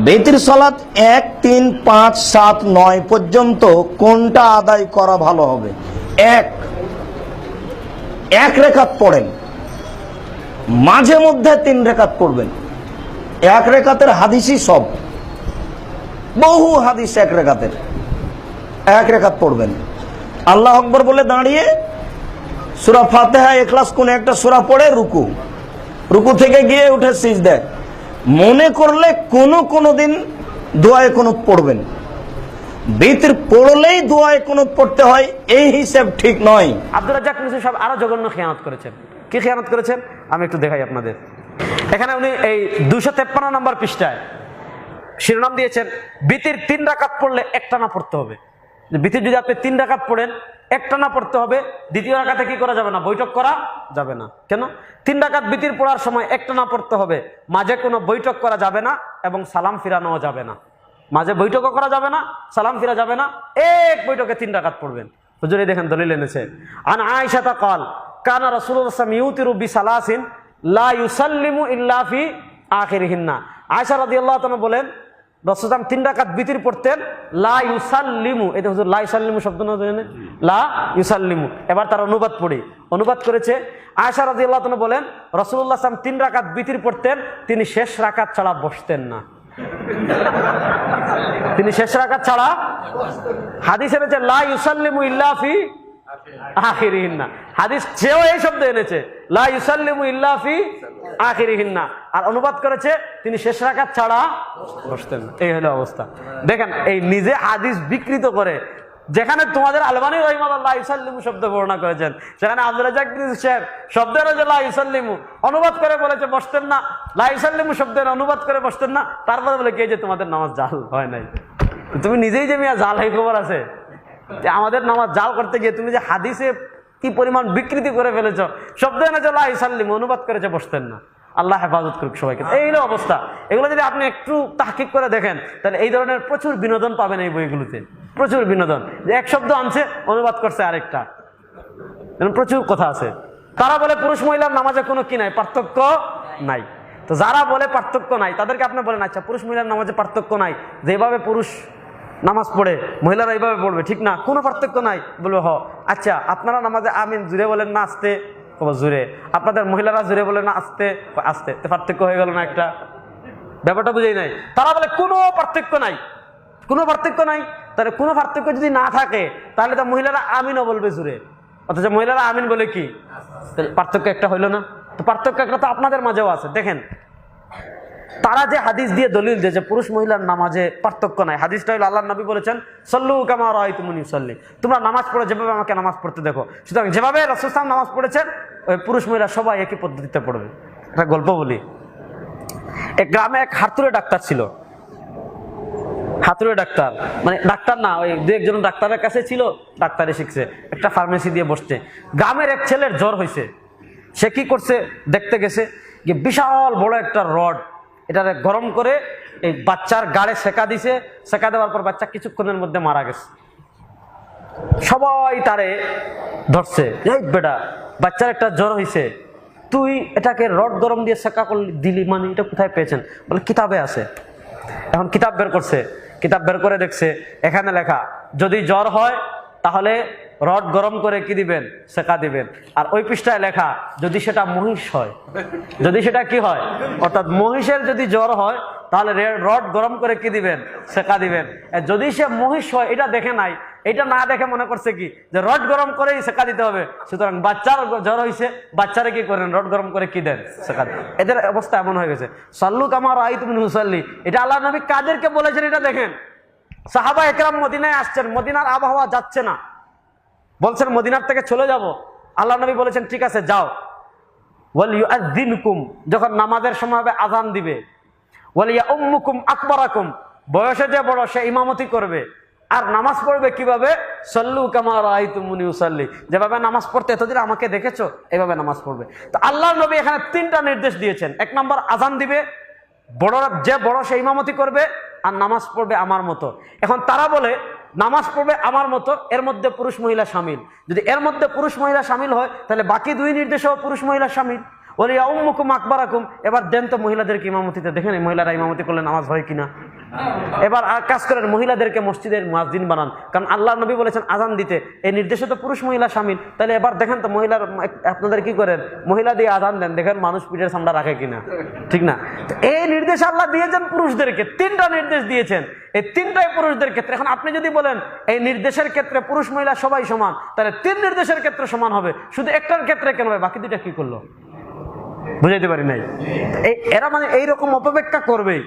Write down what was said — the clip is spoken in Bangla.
বেতির সলাৎ এক, তিন, পাঁচ, সাত, নয় পর্যন্ত কোনটা আদায় করা ভালো হবে? এক। এক রেখাত পড়েন। মাঝে মধ্যে তিন রেখাত পড়বেন। এক রেখাতের হাদিসই সব। বহু হাদিস এক রেখাতের। এক রেখাত পড়বেন। আল্লাহ আকবর বলে দাঁড়িয়ে সুরা ফাতেহা, এখলাস কোন একটা সুরা পড়ে রুকু। রুকু থেকে গিয়ে উঠে সিজ দেয় মনে করলে কোনো কোনো দিন দোয়ায় কোনো পড়বেন। বেতের পড়লেই দোয়ায় কোনো পড়তে হয়, এই হিসাব ঠিক নয়। আব্দুল রাজ্জাক মিসু সাহেব আরও জঘন্য খেয়ানত করেছেন। কি খেয়ানত করেছেন? আমি একটু দেখাই আপনাদের। এখানে উনি এই দুশো তেপ্পান্ন নম্বর পৃষ্ঠায় শিরোনাম দিয়েছেন, বিতির তিন রাকাত পড়লে একটানা পড়তে হবে। বিতির যদি আপনি তিন রাকাত পড়েন একটানা পড়তে হবে, দ্বিতীয় রাকাতে কি করা যাবে না? বৈঠক করা যাবে না। কেন? তিন রাকাত বিতির পড়ার সময় একটানা পড়তে হবে, মাঝে কোনো বৈঠক করা যাবে না এবং সালাম ফিরানো যাবে না। মাঝে বৈঠকও করা যাবে না, সালাম ফিরা যাবে না, এক বৈঠকে তিন রাকাত পড়বেন। হুজুর দেখেন দলিল এনেছে। আন আয়েশা তা কল কানা রাসূলুল্লাহ সাল্লাল্লাহু ইউতিরু বিসালাসিন লা ইউসাল্লিমু ইল্লা ফি আখিরিহিন্না। আয়েশা রাদিয়াল্লাহু বলেন রসুলাম তিন রাকাত বিতির পড়তেন লা ইউসাল্লিমু, এটা হচ্ছে লা ইউসাল্লিমু শব্দ না জানেন? লা ইউসাল্লিমু। এবার তার অনুবাদ পড়ি। অনুবাদ করেছে আয়েশা রাদিয়াল্লাহু তাআলা বলেন, রাসূলুল্লাহ সাল্লাম তিন রাকাত বিতির পড়তেন তিনি শেষ রাকাত ছাড়া বসতেন না। তিনি শেষ রাকাত ছাড়া হাদিস এনেছে, লা ইউসাল্লিমু ইল্লা ফি আখিরিহিন্না। হাদিস, সেও এই শব্দ এনেছে, লা ইউসাল্লিমু ইল্লা ফি আখিরিহিন্না। আর অনুবাদ করেছে, তিনি শেষ রাখার ছাড়া বসতেন। এই হলো অবস্থা। দেখেন, এই নিজে হাদিস বিকৃত করে, যেখানে তোমাদের আলবানি রহিমাল্লাহ শব্দ বর্ণনা করেছেন, সেখানে আব্দুল রাজাক সাহেব শব্দের অনুবাদ করে বলেছে, বসতেন না। লা ইসাল্লিমু শব্দের অনুবাদ করে বসতেন না, তারপরে বলে, কে যে তোমাদের নামাজ জাল হয় নাই? তুমি নিজেই যে মিয়া জাল এই খবর আছে। আমাদের নামাজ জাল করতে গিয়ে তুমি যে হাদিসে কি পরিমাণ বিকৃতি করে ফেলেছ, শব্দ এনেছে লা ইসাল্লিমু অনুবাদ করেছে, বসতেন না। আল্লাহ হেফাজত করুক সবাইকে। এই হলো অবস্থা। এগুলো যদি আপনি একটু তাহকিক করে দেখেন, তাহলে এই ধরনের প্রচুর বিনোদন পাবেন এই বইগুলোতে। প্রচুর বিনোদন। যে এক শব্দ আনছে, অনুবাদ করছে আরেকটা। প্রচুর কথা আছে। তারা বলে পুরুষ মহিলার নামাজে কোনো কি নাই? পার্থক্য নাই। তো যারা বলে পার্থক্য নাই, তাদেরকে আপনি বলেন আচ্ছা পুরুষ মহিলার নামাজে পার্থক্য নাই। যেভাবে পুরুষ নামাজ পড়ে, মহিলারা এইভাবে পড়বে, ঠিক না? কোনো পার্থক্য নাই। বলবে, হ আচ্ছা আপনারা নামাজে আমিন, জুড়ে বলেন না আসতে। কব জুড়ে আপনাদের মহিলারা জোরে বলে না, আসতে আসতে। পার্থক্য হয়ে গেল না একটা? ব্যাপারটা বুঝেই নাই। তারা বলে, কোনো পার্থক্য নাই। কোনো পার্থক্য নাই? তাহলে কোনো পার্থক্য যদি না থাকে, তাহলে তো মহিলারা আমিনও বলবে জোরে। অথচ মহিলারা আমিন বলে কি? পার্থক্য একটা হইল না। তো পার্থক্য একটা তো আপনাদের মাঝেও আছে। দেখেন তারা যে হাদিস দিয়ে দলিল দিয়ে যে পুরুষ মহিলার নামাজে পার্থক্য নাই, হাদিসটা হইল আল্লাহ নবী বলেছেন, সল্লু কামা রায় তুমি সল্লি তোমরা নামাজ পড়ে, যেভাবে আমাকে নামাজ পড়তে দেখো। সুতরাং যেভাবে রসুলাম নামাজ পড়েছেন, ওই পুরুষ মহিলা সবাই একই পদ্ধতিতে পড়বে। একটা গল্প বলি। এক গ্রামে এক হাতুড়ে ডাক্তার ছিল। হাতুড়ে ডাক্তার মানে ডাক্তার না, ওই দু একজন ডাক্তারের কাছে ছিল, ডাক্তারে শিখছে একটা ফার্মেসি দিয়ে বসছে। গ্রামের এক ছেলের জ্বর হয়েছে। সে কি করছে, দেখতে গেছে, যে বিশাল বড় একটা রড এটারে গরম করে এই বাচ্চার গাড়ে সেকা দিছে, সেকা দেওয়ার পর বাচ্চা কিছুক্ষণের মধ্যে মারা গেছে। সবাই তারে ধরছে, এই বেটা, বাচ্চার একটা জ্বর হয়েছে তুই এটাকে রড গরম দিয়ে সেকা করলি, দিলি মানে এটা কোথায় পেয়েছেন? বলে, কিতাবে আছে। এখন কিতাব বের করছে, কিতাব বের করে দেখছে, এখানে লেখা, যদি জ্বর হয়, তাহলে রড গরম করে কি দিবেন? সেকা দিবেন। আর ওই পৃষ্ঠায় লেখা, যদি সেটা মহিষ হয়। যদি সেটা কি হয়? অর্থাৎ মহিষের যদি জ্বর হয়, তাহলে রড গরম করে কি দিবেন? সেকা দিবেন। যদি সে মহিষ হয়, এটা দেখে নাই, এটা না দেখে মনে করছে কি? যে রড গরম করেই সেকা দিতে হবে। সুতরাং বাচ্চার জ্বর হয়েছে বাচ্চারা কি করেন? রড গরম করে কি দেন? সেকা এদের অবস্থা এমন হয়ে গেছে। সাল্লু কামার আই তুমি হুসাল্লি এটা আল্লাহ নবী কাদেরকে বলেছেন, এটা দেখেন। সাহাবা একরাম মদিনায় আসছেন। মদিনার আবহাওয়া যাচ্ছে না। বলছেন, মদিনার থেকে চলে যাব। আল্লাহ নবী বলেছেন, ঠিক আছে, যাও। ওয়াল ইউআযযিনকুম যখন নামাজের সময় হবে আজান দিবে। ওয়াল ইয়াউম্মুকুম আকবারাকুম, বয়সে যে বড়, সে ইমামতি করবে। আর নামাজ পড়বে কীভাবে? সল্লু কামা রাআইতুমুনি উসাল্লি। যেভাবে নামাজ পড়তে এতদিন আমাকে দেখেছ, এভাবে নামাজ পড়বে। তো আল্লাহ নবী এখানে তিনটা নির্দেশ দিয়েছেন। এক নম্বর আজান দিবে। বড়রা, যে বড়, সে ইমামতি করবে। আর নামাজ পড়বে আমার মতো। এখন তারা বলে নামাজ পড়বে আমার মতো, এর মধ্যে পুরুষ মহিলা সামিল। যদি এর মধ্যে পুরুষ মহিলা সামিল হয়, তাহলে বাকি দুই নির্দেশেও পুরুষ মহিলা সামিল। ওলিয়া আকবর আকুম এবার দেন তো মহিলাদেরকে ইমামতিতে। দেখেন এই মহিলারা ইমামতি করলে নামাজ হয় কিনা। এবার আর কাজ করেন, মহিলাদেরকে মসজিদের মুয়াজ্জিন বানান। কারণ আল্লাহ নবী বলেছেন আজান দিতে। এই নির্দেশে তো পুরুষ মহিলা শামিল। তাহলে এবার দেখেন তো মহিলার, আপনাদের কি করেন? মহিলা দিয়ে আজান দেন, দেখেন মানুষ পিঠের সামনে রাখে কিনা। ঠিক না? এই নির্দেশ আল্লাহ দিয়েছেন পুরুষদেরকে। তিনটা নির্দেশ দিয়েছেন। এই তিনটাই পুরুষদের ক্ষেত্রে। এখন আপনি যদি বলেন, এই নির্দেশের ক্ষেত্রে পুরুষ মহিলা সবাই সমান, তাহলে তিন নির্দেশের ক্ষেত্রে সমান হবে। শুধু একটার ক্ষেত্রে কেন হবে? বাকি দুইটা কি করল? বুঝাইতে পারি নাই? এরা মানে এইরকম অপব্যাখ্যা করবেই।